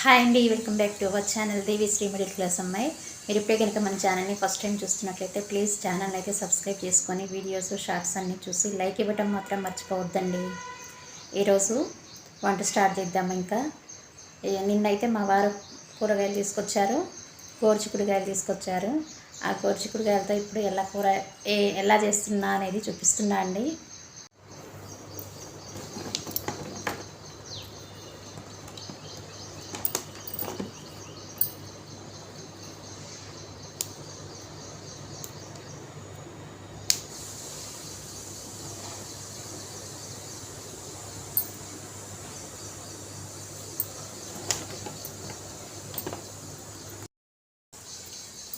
Hi అండి welcome back to our channel Devi Sri middle class అమ్మాయి. మీరు ఇప్పుడే కనుక మన ఛానల్ని ఫస్ట్ టైం చూస్తున్నట్లయితే ప్లీజ్ ఛానల్ అయితే సబ్స్క్రైబ్ చేసుకొని వీడియోస్ షార్ట్స్ అన్నీ చూసి లైక్ ఇవ్వటం మాత్రం మర్చిపోవద్దండి. ఈరోజు వంట స్టార్ట్ చేద్దాం ఇంకా. నిన్నైతే మా వారు కూరగాయలు తీసుకొచ్చారు గోరుచిక్కుడుగాయలు తీసుకొచ్చారు. ఆ గోరుచిక్కుడుగాయలతో ఇప్పుడు ఎలా కూర ఏ ఎలా చేస్తున్నా అనేది చూపిస్తున్నా అండి.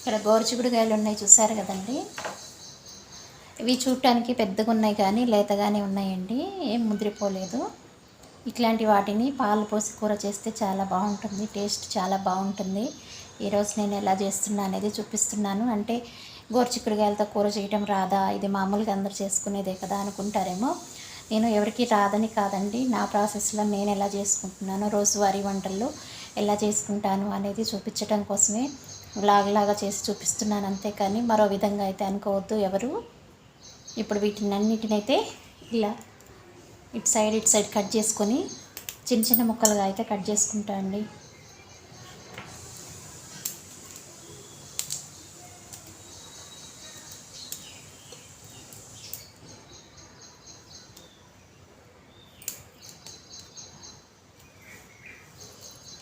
ఇక్కడ గోరుచిక్కుడుకాయలు ఉన్నాయి చూసారు కదండి. ఇవి చూడటానికి పెద్దగా ఉన్నాయి కానీ లేతగానే ఉన్నాయండి. ఏం ముదిరిపోలేదు. ఇట్లాంటి వాటిని పాలు పోసి కూర చేస్తే చాలా బాగుంటుంది. టేస్ట్ చాలా బాగుంటుంది. ఈరోజు నేను ఎలా చేస్తున్నా అనేది చూపిస్తున్నాను. అంటే గోరుచిక్కుడుకాయలతో కూర చేయటం రాదా? ఇది మామూలుగా అందరు చేసుకునేదే కదా అనుకుంటారేమో. నేను ఎవరికి రాదని కాదండి. నా ప్రాసెస్లో నేను ఎలా చేసుకుంటున్నాను రోజువారీ వంటల్లో ఎలా చేసుకుంటాను అనేది చూపించడం కోసమే వ్లాగ్ లాగా చేసి చూపిస్తున్నాను అంతే కానీ మరో విధంగా అయితే అనుకోవద్దు ఎవరు. ఇప్పుడు వీటిని అన్నిటినైతే ఇలా ఇటు సైడ్ ఇటు సైడ్ కట్ చేసుకొని చిన్న చిన్న ముక్కలుగా అయితే కట్ చేసుకుంటా అండి.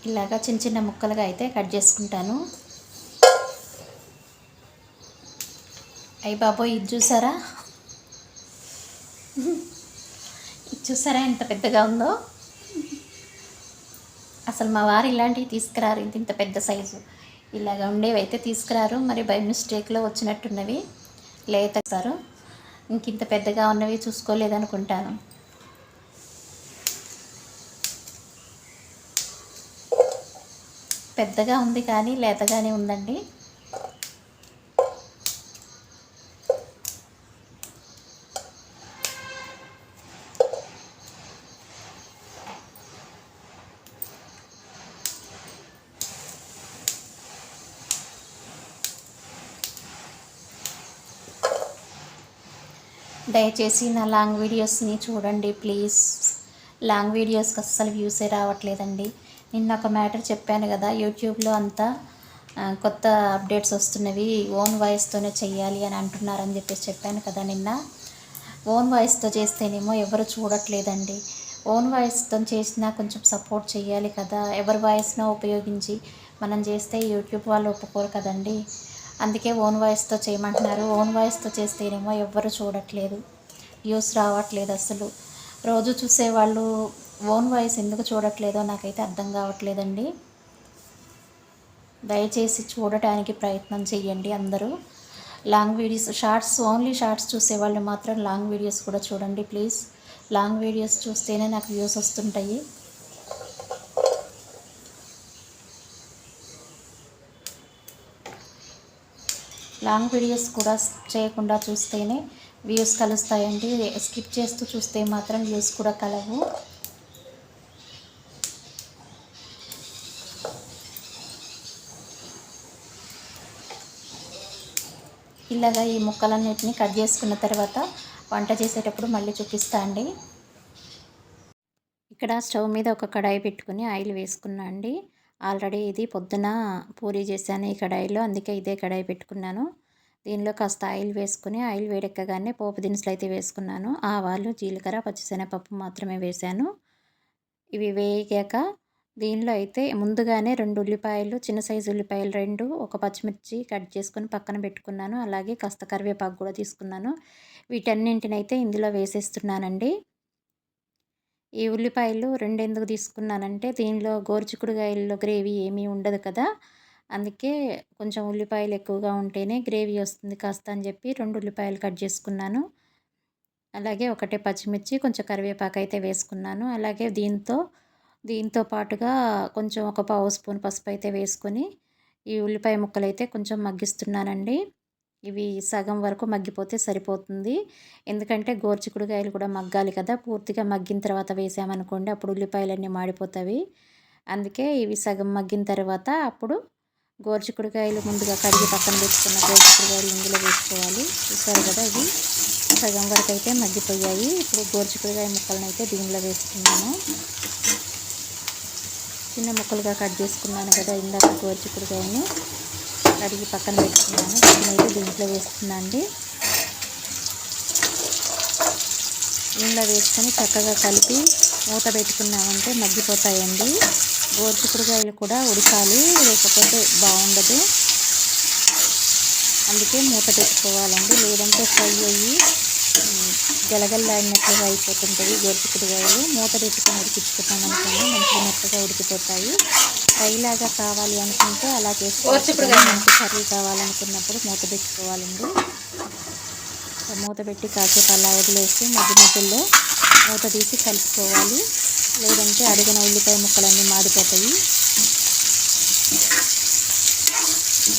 ఇలాగా చిన్న చిన్న ముక్కలుగా అయితే కట్ చేసుకుంటాను. అయ్యి బాబోయ్ ఇది చూసారా? ఇది చూసారా ఎంత పెద్దగా ఉందో? అసలు మా వారు ఇలాంటివి తీసుకురారు ఇంత ఇంత పెద్ద సైజు. ఇలాగ ఉండేవి అయితే తీసుకురారు మరి బై మిస్టేక్లో వచ్చినట్టున్నవి లేతారు ఇంక ఇంత పెద్దగా ఉన్నవి చూసుకోలేదనుకుంటాను. పెద్దగా ఉంది కానీ లేతగానే ఉందండి. దయచేసి నా లాంగ్ వీడియోస్ని చూడండి ప్లీజ్. లాంగ్ వీడియోస్కి అస్సలు వ్యూసే రావట్లేదండి. నిన్న ఒక మ్యాటర్ చెప్పాను కదా యూట్యూబ్లో అంతా కొత్త అప్డేట్స్ వస్తున్నవి ఓన్ వాయిస్తోనే చెయ్యాలి అని అంటున్నారని చెప్పేసి చెప్పాను కదా నిన్న. ఓన్ వాయిస్తో చేస్తేనేమో ఎవరు చూడట్లేదండి. ఓన్ వాయిస్తో చేసినా కొంచెం సపోర్ట్ చేయాలి కదా. ఎవరి వాయిస్నో ఉపయోగించి మనం చేస్తే యూట్యూబ్ వాళ్ళు ఒప్పుకోరు కదండి. అందుకే ఓన్ వాయిస్తో చేయమంటున్నారు. ఓన్ వాయిస్తో చేస్తేనేమో ఎవ్వరు చూడట్లేదు. వ్యూస్ రావట్లేదు అసలు. రోజు చూసేవాళ్ళు ఓన్ వాయిస్ ఎందుకు చూడట్లేదో నాకైతే అర్థం కావట్లేదండి. దయచేసి చూడటానికి ప్రయత్నం చేయండి అందరూ. Long videos shorts only shorts చూసేవాళ్ళు మాత్రం లాంగ్ వీడియోస్ కూడా చూడండి ప్లీజ్. లాంగ్ వీడియోస్ చూస్తేనే నాకు వ్యూస్ వస్తుంటాయి. లాంగ్ వీడియోస్ కూడా చేయకుండా చూస్తేనే వ్యూస్ కలుస్తాయండి. స్కిప్ చేస్తూ చూస్తే మాత్రం వ్యూస్ కూడా కలవు. ఇలాగా ఈ ముక్కలన్నిటిని కట్ చేసుకున్న తర్వాత వంట చేసేటప్పుడు మళ్ళీ చూపిస్తా అండి. ఇక్కడ స్టవ్ మీద ఒక కడాయి పెట్టుకుని ఆయిల్ వేసుకున్నా అండి. ఆల్రెడీ ఇది పొద్దున పూరి చేశాను ఈ కడాయిలో అందుకే ఇదే కడాయి పెట్టుకున్నాను. దీనిలో కాస్త ఆయిల్ వేసుకుని ఆయిల్ వేడెక్కగానే పోపు దినుసులు అయితే వేసుకున్నాను. ఆవాలు జీలకర్ర పచ్చిశనగపప్పు మాత్రమే వేశాను. ఇవి వేగాక దీనిలో అయితే ముందుగానే రెండు ఉల్లిపాయలు చిన్న సైజు ఉల్లిపాయలు రెండు ఒక పచ్చిమిర్చి కట్ చేసుకొని పక్కన పెట్టుకున్నాను. అలాగే కాస్త కరివేపాకు కూడా తీసుకున్నాను. వీటన్నింటినైతే ఇందులో వేసేస్తున్నానండి. ఈ ఉల్లిపాయలు రెండు ఎందుకు తీసుకున్నానంటే దీనిలో గోరుచిక్కుడుకాయల్లో గ్రేవీ ఏమీ ఉండదు కదా. అందుకే కొంచెం ఉల్లిపాయలు ఎక్కువగా ఉంటేనే గ్రేవీ వస్తుంది కాస్త అని చెప్పి రెండు ఉల్లిపాయలు కట్ చేసుకున్నాను. అలాగే ఒకటే పచ్చిమిర్చి కొంచెం కరివేపాకు అయితే వేసుకున్నాను. అలాగే దీంతో దీంతో పాటుగా కొంచెం ఒక పావు స్పూన్ పసుపు అయితే వేసుకొని ఈ ఉల్లిపాయ ముక్కలు అయితే కొంచెం మగ్గిస్తున్నానండి. ఇవి సగం వరకు మగ్గిపోతే సరిపోతుంది. ఎందుకంటే గోర్చికుడుకాయలు కూడా మగ్గాలి కదా. పూర్తిగా మగ్గిన తర్వాత వేసామనుకోండి అప్పుడు ఉల్లిపాయలన్నీ మాడిపోతాయి. అందుకే ఇవి సగం మగ్గిన తర్వాత అప్పుడు గోరుచిక్కుడుకాయలు ముందుగా కడిగి పక్కన పెట్టుకున్న గోరుచిక్కుడుకాయలు ఇందులో వేసుకోవాలి. చూసారు కదా ఇవి? సగం వరకు అయితే మగ్గిపోయాయి. ఇప్పుడు గోర్చికుడుకాయ ముక్కలను అయితే దీనిలో వేసుకున్నాను. చిన్న ముక్కలుగా కట్ చేసుకున్నాను కదా ఇందాక గోరుచిక్కుడుకాయని కడిగి పక్కన పెట్టుకున్నాను. చికెన్ అయితే దీంట్లో వేస్తున్నాను అండి వేసుకొని చక్కగా కలిపి మూత పెట్టుకున్నామంటే మగ్గిపోతాయండి. గోరుచిక్కుడుకాయలు కూడా ఉడకాలి లేకపోతే బాగుండదు. అందుకే మూత పెట్టుకోవాలండి. లేదంటే ఫ్రై అయ్యి గలగల్లాడినట్లుగా అయిపోతుంటుంది గోరుచిక్కుడుకాయలు. మూత పెట్టుకొని ఉడికించుకుంటాం అనుకోండి మంచిగా మెత్తగా ఉడికిపోతాయి. ఫ్రైలాగా కావాలి అనుకుంటే అలా చేసుకోవచ్చు. కర్రీ కావాలనుకున్నప్పుడు మూత పెట్టుకోవాలండి మూత పెట్టి కాసేపు అలా వదిలేసి మధ్య మధ్యలో మూత తీసి కలుపుకోవాలి. లేదంటే అడిగిన ఉల్లిపాయ ముక్కలన్నీ మాడిపోతాయి.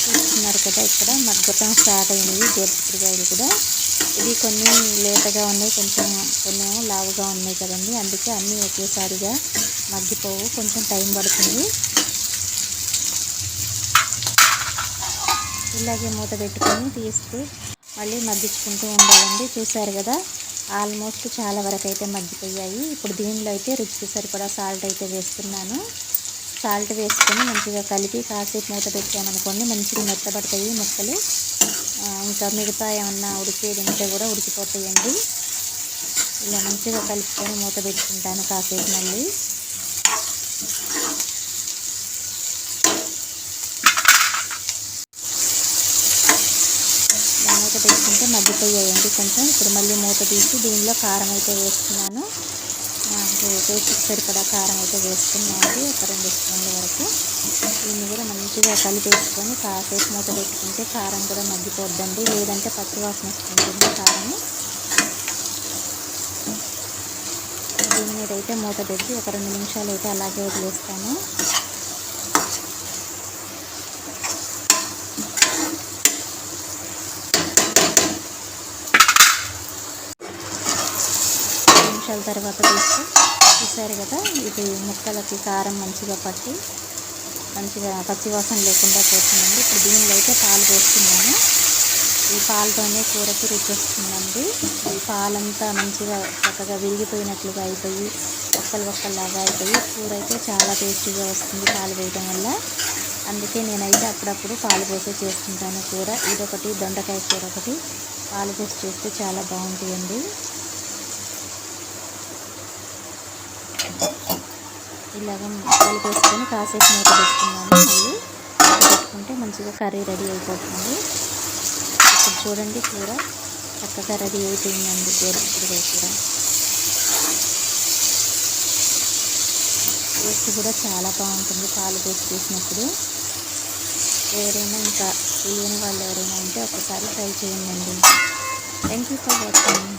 చూస్తున్నారు కదా ఇక్కడ మగ్గటం స్టార్ట్ అయినవి గోరుచిక్కుడుకాయలు కూడా. ఇవి కొన్ని లేతగా ఉన్నాయి కొంచెం కొన్ని లావుగా ఉన్నాయి కదండి. అందుకే అన్నీ ఒకేసారిగా మగ్గిపోవు. కొంచెం టైం పడుతుంది. ఇలాగే మూత పెట్టుకొని తీస్తూ మళ్ళీ మగ్గించుకుంటూ ఉండాలండి. చూసారు కదా ఆల్మోస్ట్ చాలా వరకు అయితే మగ్గిపోయాయి. ఇప్పుడు దీనిలో అయితే రుచికి సరిపడా సాల్ట్ అయితే వేస్తున్నాను. సాల్ట్ వేసుకొని మంచిగా కలిపి కాసేపు మూత పెట్టామనుకోండి మంచిగా మెత్తబడతాయి ముక్కలు. ఇంకా మిగతా ఏమన్నా ఉడికేది ఉంటే కూడా ఉడికిపోతాయండి. ఇలా మంచిగా కలుపుకొని మూత పెట్టుకుంటాను కాసేపు మళ్ళీ. మూత పెట్టుకుంటే మగ్గిపోయాయండి కొంచెం. ఇప్పుడు మళ్ళీ మూత తీసి దీనిలో కారం అయితే వేస్తున్నాను. టేస్ట్ సరిపడా కారం అయితే వేసుకున్నాను. ఒక రెండు స్పూన్ల వరకు. దీన్ని కూడా మంచిగా కలిపేసుకొని కాసేపు మూత పెట్టుకుంటే కారం కూడా మగ్గిపోద్దండి. లేదంటే పచ్చివాసన వస్తుంటుంది కారం దీని మీద అయితే మూత పెట్టి ఒక రెండు నిమిషాలు అయితే అలాగే వదిలేస్తాను. నిమిషాల తర్వాత తీస్తే చూసారు కదా ఇది ముక్కలకి కారం మంచిగా పట్టి మంచిగా పచ్చివాసన లేకుండా పోతుందండి. ఇప్పుడు దీనిలో అయితే పాలు పోస్తున్నాను. ఈ పాలతోనే కూరకి రుచి వస్తుందండి. ఈ పాలంతా మంచిగా చక్కగా విరిగిపోయినట్లుగా అయిపోయి ఒక్కలు ఒక్కలాగా అయిపోయి కూర అయితే చాలా టేస్టీగా వస్తుంది పాలు వేయడం వల్ల. అందుకే నేనైతే అప్పుడప్పుడు పాలు పోసే చేస్తుంటాను కూర. ఇదొకటి దొండకాయ కూర ఒకటి. పాలు పోసి చేస్తే చాలా బాగుంటుందండి. ఇలాగ కలిపేసుకొని కాసేపు మూత పెట్టుకున్నాను. మళ్ళీ పెట్టుకుంటే మంచిగా కర్రీ రెడీ అయిపోతుంది. ఇప్పుడు చూడండి కూర. చక్కగా రెడీ అయిపోయిందండి గోరుచిక్కుడుకాయ కూర టేస్ట్ కూడా చాలా బాగుంటుంది పాలు పోసి చేసినప్పుడు. ఎవరైనా ఇంకా తెలియని వాళ్ళు ఎవరైనా ఉంటే ఒకసారి ట్రై చేయండి థ్యాంక్ యూ ఫర్ వాచింగ్